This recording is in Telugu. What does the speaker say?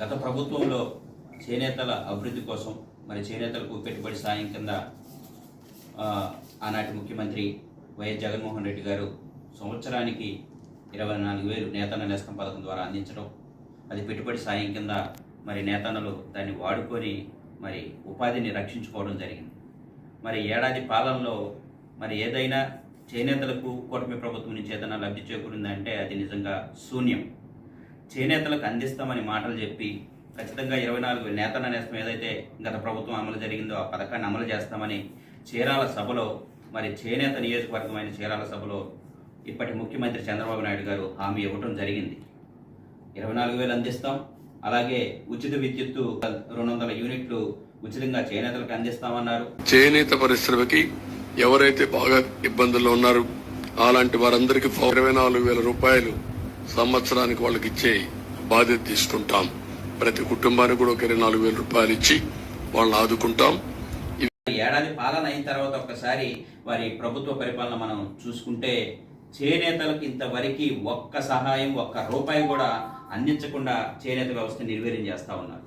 గత ప్రభుత్వంలో చేనేతల అభివృద్ధి కోసం మరి చేనేతలకు పెట్టుబడి సాయం కింద ఆనాటి ముఖ్యమంత్రి వైఎస్ జగన్మోహన్ రెడ్డి గారు సంవత్సరానికి ఇరవై నాలుగు వేలు నేతన్న నేస్తం పథకం ద్వారా అందించడం అది పెట్టుబడి సాయం కింద మరి నేతన్నలు దాన్ని వాడుకొని మరి ఉపాధిని రక్షించుకోవడం జరిగింది. మరి ఏడాది పాలనలో మరి ఏదైనా చేనేతలకు కూటమి ప్రభుత్వం నుంచి ఏదైనా లబ్ధి చేకూరిందంటే అది నిజంగా శూన్యం. చేనేతలకు అందిస్తామని మాటలు చెప్పి ఖచ్చితంగా ఇరవై నాలుగు నేతన్న నేస్తం ఏదైతే గత ప్రభుత్వం అమలు జరిగిందో ఆ పథకాన్ని అమలు చేస్తామని చీరాల సభలో మరి చేనేత నియోజకవర్గమైన చీరాల సభలో ఇప్పటి ముఖ్యమంత్రి చంద్రబాబు నాయుడు గారు హామీ ఇవ్వటం జరిగింది. ఇరవై నాలుగు వేలు అందిస్తాం. అలాగే ఉచిత విద్యుత్తు రెండు వందల యూనిట్లు ఉచితంగా చేనేతలకు అందిస్తామన్నారు. చేనేత పరిశ్రమకి ఎవరైతే బాగా ఇబ్బందుల్లో ఉన్నారు అలాంటి వారందరికీ ఇరవై నాలుగు వేల రూపాయలు సంవత్సరానికి వాళ్ళకి ఇచ్చే బాధ్యత తీసుకుంటాం. ప్రతి కుటుంబానికి కూడా ఒక ఇరవై నాలుగు వేల రూపాయలు ఇచ్చి వాళ్ళని ఆదుకుంటాం. ఏడాది పాలన అయిన తర్వాత ఒక్కసారి వారి ప్రభుత్వ పరిపాలన మనం చూసుకుంటే చేనేతలకు ఇంతవరకు ఒక్క సహాయం ఒక్క రూపాయి కూడా అందించకుండా చేనేత వ్యవస్థ నిర్వీర్యం చేస్తా ఉన్నారు.